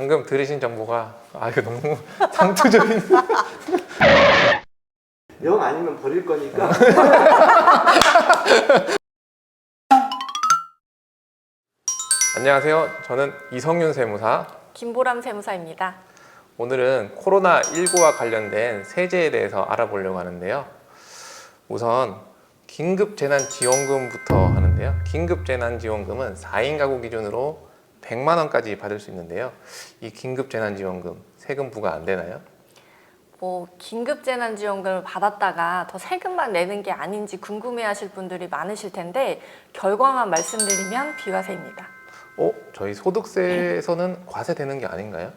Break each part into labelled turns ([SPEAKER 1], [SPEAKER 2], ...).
[SPEAKER 1] 방금 들으신 정보가 아 이거 너무 상투적인
[SPEAKER 2] 영 아니면 버릴 거니까
[SPEAKER 1] 안녕하세요. 저는 이성윤 세무사.
[SPEAKER 3] 김보람 세무사입니다.
[SPEAKER 1] 오늘은 코로나19와 관련된 세제에 대해서 알아보려고 하는데요. 우선 긴급재난지원금부터 하는데요. 긴급재난지원금은 4인 가구 기준으로 100만 원까지 받을 수 있는데요. 이 긴급 재난지원금 세금 부과 안 되나요?
[SPEAKER 3] 뭐 긴급 재난지원금을 받았다가 더 세금만 내는 게 아닌지 궁금해하실 분들이 많으실 텐데 결과만 말씀드리면 비과세입니다.
[SPEAKER 1] 어? 저희 소득세에서는 과세 되는 게 아닌가요?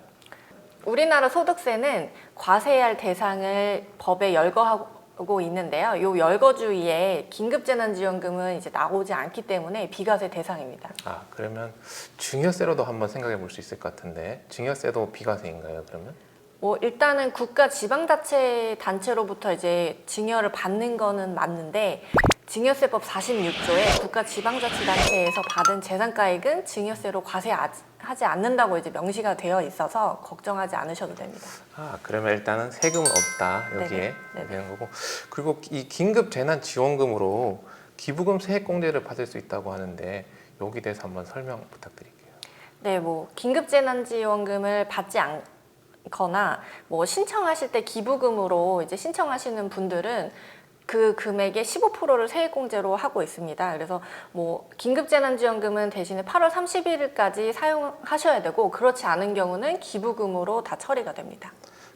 [SPEAKER 3] 우리나라 소득세는 과세할 대상을 법에 열거하고 있는데요. 이 열거주의에 긴급재난지원금은 이제 나오지 않기 때문에 비과세 대상입니다.
[SPEAKER 1] 아 그러면 증여세로도 한번 생각해 볼 수 있을 것 같은데 증여세도 비과세인가요 그러면?
[SPEAKER 3] 뭐 일단은 국가 지방자치 단체로부터 이제 증여를 받는 거는 맞는데 증여세법 46조에 국가 지방자치단체에서 받은 재산가액은 증여세로 과세하지 않는다고 이제 명시가 되어 있어서 걱정하지 않으셔도 됩니다.
[SPEAKER 1] 아 그러면 일단은 세금은 없다 여기에
[SPEAKER 3] 네네.
[SPEAKER 1] 되는 거고 그리고 이 긴급 재난 지원금으로 기부금 세액 공제를 받을 수 있다고 하는데 여기 대해서 한번 설명 부탁드릴게요.
[SPEAKER 3] 네, 뭐 긴급 재난 지원금을 받지 않 거나 뭐 신청하실 때 기부금으로 이제 신청하시는 분들은 그 금액의 15%를 세액공제로 하고 있습니다. 그래서 뭐 긴급재난지원금은 대신에 8월 31일까지 사용하셔야 되고 그렇지 않은 경우는 기부금으로 다 처리가 됩니다.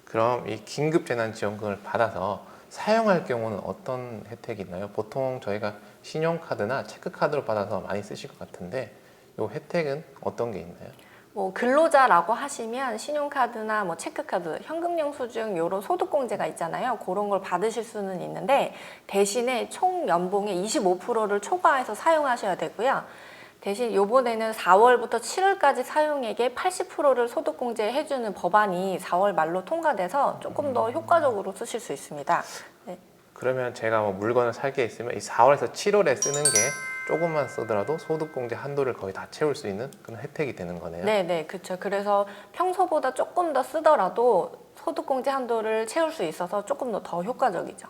[SPEAKER 1] 그럼 이 긴급 재난 지원금을 받아서 사용할 경우는 어떤 혜택이 있나요? 보통 저희가 신용카드나 체크카드로 받아서 많이 쓰실 것 같은데 이 혜택은 어떤 게 있나요?
[SPEAKER 3] 뭐 근로자라고 하시면 신용카드나 뭐 체크카드, 현금 영수증 이런 소득공제가 있잖아요. 그런 걸 받으실 수는 있는데 대신에 총 연봉의 25%를 초과해서 사용하셔야 되고요. 대신 요번에는 4월부터 7월까지 사용액의 80%를 소득공제 해주는 법안이 4월 말로 통과돼서 조금 더 효과적으로 쓰실 수 있습니다. 네.
[SPEAKER 1] 그러면 제가 뭐 물건을 살 게 있으면 이 4월에서 7월에 쓰는 게 조금만 쓰더라도 소득공제 한도를 거의 다 채울 수 있는 그런 혜택이 되는 거네요.
[SPEAKER 3] 네, 네, 그렇죠. 그래서 평소보다 조금 더 쓰더라도 소득공제 한도를 채울 수 있어서 조금 더 더 효과적이죠.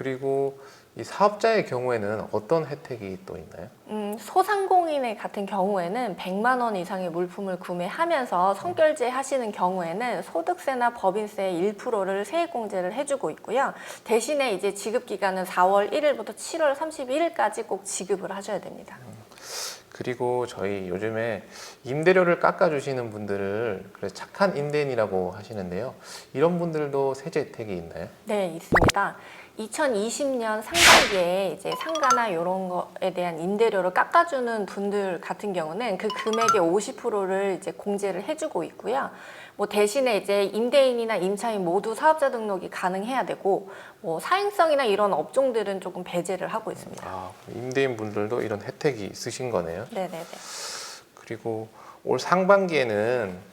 [SPEAKER 1] 그리고 이 사업자의 경우에는 어떤 혜택이 또 있나요?
[SPEAKER 3] 음, 소상공인의 같은 경우에는 100만 원 이상의 물품을 구매하면서 선결제 하시는 경우에는 소득세나 법인세 1%를 세액공제를 해주고 있고요. 대신에 이제 지급 기간은 4월 1일부터 7월 31일까지 꼭 지급을 하셔야 됩니다.
[SPEAKER 1] 그리고 저희 요즘에 임대료를 깎아주시는 분들을 그래서 착한 임대인이라고 하시는데요. 이런 분들도 세제 혜택이 있나요?
[SPEAKER 3] 네, 있습니다. 2020년 상반기에 이제 상가나 이런 거에 대한 임대료를 깎아주는 분들 같은 경우는 그 금액의 50%를 이제 공제를 해주고 있고요. 뭐 대신에 이제 임대인이나 임차인 모두 사업자 등록이 가능해야 되고 뭐 사행성이나 이런 업종들은 조금 배제를 하고 있습니다.
[SPEAKER 1] 아, 임대인 분들도 이런 혜택이 있으신 거네요.
[SPEAKER 3] 네, 네, 네.
[SPEAKER 1] 그리고 올 상반기에는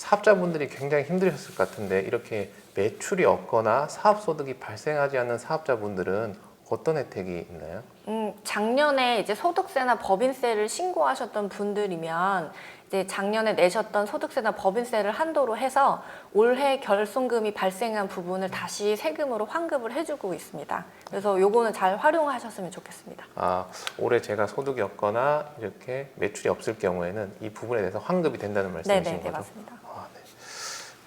[SPEAKER 1] 사업자분들이 굉장히 힘드셨을 것 같은데 이렇게 매출이 없거나 사업 소득이 발생하지 않는 사업자분들은 어떤 혜택이 있나요?
[SPEAKER 3] 음, 작년에 이제 소득세나 법인세를 신고하셨던 분들이면 이제 작년에 내셨던 소득세나 법인세를 한도로 해서 올해 결손금이 발생한 부분을 다시 세금으로 환급을 해주고 있습니다. 그래서 요거는 잘 활용하셨으면 좋겠습니다.
[SPEAKER 1] 아, 올해 제가 소득이 없거나 이렇게 매출이 없을 경우에는 이 부분에 대해서 환급이 된다는 말씀이신
[SPEAKER 3] 네네, 네,
[SPEAKER 1] 거죠?
[SPEAKER 3] 맞습니다.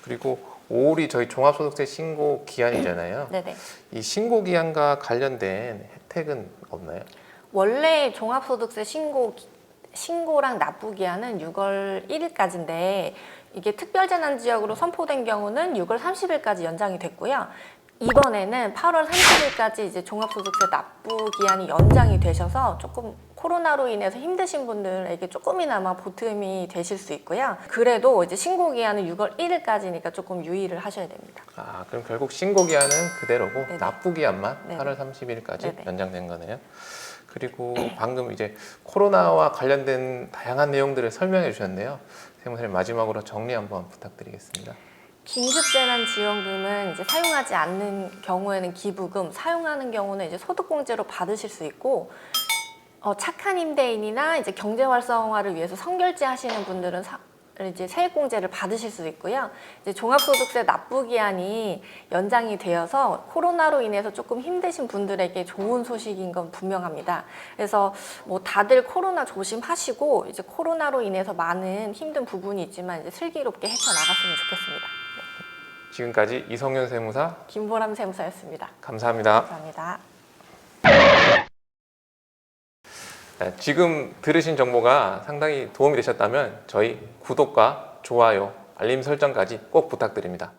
[SPEAKER 1] 아, 네. 그리고 5월이 저희 종합소득세 신고 기한이잖아요.
[SPEAKER 3] 네네.
[SPEAKER 1] 이 신고 기한과 관련된 혜택은 없나요?
[SPEAKER 3] 원래 종합소득세 신고 신고랑 납부 기한은 6월 1일까지인데 이게 특별재난 지역으로 선포된 경우는 6월 30일까지 연장이 됐고요. 이번에는 8월 30일까지 이제 종합소득세 납부 기한이 연장이 되셔서 조금 코로나로 인해서 힘드신 분들에게 조금이나마 보탬이 되실 수 있고요. 그래도 이제 신고 기한은 6월 1일까지니까 조금 유의를 하셔야 됩니다.
[SPEAKER 1] 아, 그럼 결국 신고 기한은 그대로고
[SPEAKER 3] 네네.
[SPEAKER 1] 납부 기한만
[SPEAKER 3] 네네.
[SPEAKER 1] 8월 30일까지
[SPEAKER 3] 네네.
[SPEAKER 1] 연장된 거네요. 그리고 방금 이제 코로나와 관련된 다양한 내용들을 설명해 주셨는데요. 세무사님 마지막으로 정리 한번 부탁드리겠습니다.
[SPEAKER 3] 긴급재난지원금은 이제 사용하지 않는 경우에는 기부금, 사용하는 경우는 이제 소득공제로 받으실 수 있고 어, 착한 임대인이나 이제 경제 활성화를 위해서 선결제 하시는 분들은 사- 이제 세액공제를 받으실 수 있고요. 이제 종합소득세 납부 기한이 연장이 되어서 코로나로 인해서 조금 힘드신 분들에게 좋은 소식인 건 분명합니다. 그래서 뭐 다들 코로나 조심하시고 이제 코로나로 인해서 많은 힘든 부분이 있지만 이제 슬기롭게 헤쳐나갔으면 좋겠습니다. 네.
[SPEAKER 1] 지금까지 이성윤 세무사
[SPEAKER 3] 김보람 세무사였습니다.
[SPEAKER 1] 감사합니다.
[SPEAKER 3] 감사합니다.
[SPEAKER 1] 네, 지금 들으신 정보가 상당히 도움이 되셨다면 저희 구독과 좋아요, 알림 설정까지 꼭 부탁드립니다.